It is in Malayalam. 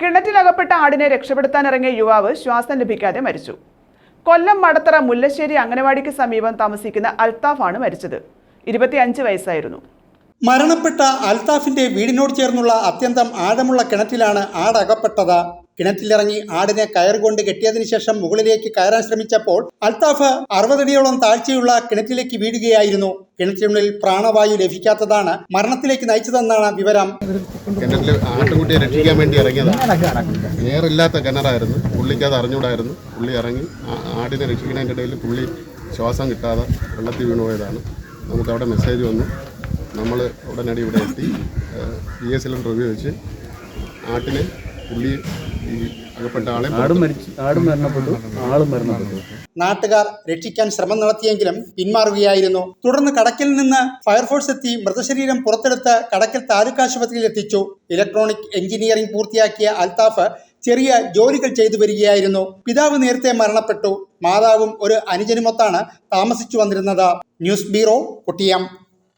കിണറ്റിലകപ്പെട്ട ആടിനെ രക്ഷപ്പെടുത്താനിറങ്ങിയ യുവാവ് ശ്വാസം ലഭിക്കാതെ മരിച്ചു. കൊല്ലം മടത്തറ മുല്ലശ്ശേരി അംഗനവാടിക്ക് സമീപം താമസിക്കുന്ന അൽത്താഫാണ് മരിച്ചത്. ഇരുപത്തിയഞ്ച് വയസ്സായിരുന്നു. മരണപ്പെട്ട അൽത്താഫിന്റെ വീടിനോട് ചേർന്നുള്ള അത്യന്തം ആഴമുള്ള കിണറ്റിലാണ് ആടകപ്പെട്ടത്. കിണറ്റിലിറങ്ങി ആടിനെ കയറുകൊണ്ട് കെട്ടിയതിനു ശേഷം മുകളിലേക്ക് കയറാൻ ശ്രമിച്ചപ്പോൾ അൽത്താഫ് അറുപതടിയോളം താഴ്ചയുള്ള കിണറ്റിലേക്ക് വീഴുകയായിരുന്നു. കിണറ്റിനുള്ളിൽ പ്രാണവായു ലഭിക്കാത്തതാണ് മരണത്തിലേക്ക് നയിച്ചതെന്നാണ് വിവരം. കിണറ്റിൽ ആട്ടുകുട്ടിയെ രക്ഷിക്കാൻ വേണ്ടി ഇറങ്ങിയതാണ് നേറില്ലാത്ത കിണറായിരുന്നു. പുള്ളിക്ക് അത് അറിഞ്ഞൂടായിരുന്നു പുള്ളി ഇറങ്ങി ആടിനെ രക്ഷിക്കുന്നതിന്റെ ഇടയിൽ പുള്ളി ശ്വാസം കിട്ടാതെ വെള്ളത്തിൽ വീണു പോയതാണ്. നമുക്ക് അവിടെ മെസ്സേജ് വന്നു. നമ്മൾ ഉടനടി ഇവിടെ എത്തി. പി എസ് സിലിണ്ടർ ഉപയോഗിച്ച് ആട്ടിനെ പുള്ളി അകപ്പെട്ട ആളെ ആടും മരിച്ചു ആടും മരണപ്പെട്ടു. ആളും മരണപ്പെട്ടു. നാട്ടുകാർ രക്ഷിക്കാൻ ശ്രമം നടത്തിയെങ്കിലും പിന്മാറുകയായിരുന്നു. തുടർന്ന് കടക്കിൽ നിന്ന് ഫയർഫോഴ്സ് എത്തി മൃതശരീരം പുറത്തെടുത്ത് കടക്കൽ താലൂക്ക് ആശുപത്രിയിൽ എത്തിച്ചു. ഇലക്ട്രോണിക് എഞ്ചിനീയറിംഗ് പൂർത്തിയാക്കിയ അൽതാഫ് ചെറിയ ജോലികൾ ചെയ്തു വരികയായിരുന്നു. പിതാവ് നേരത്തെ മരണപ്പെട്ടു. മാതാവും ഒരു അനുജനുമൊത്താണ് താമസിച്ചു വന്നിരുന്നത്. News bureau Kottiyam.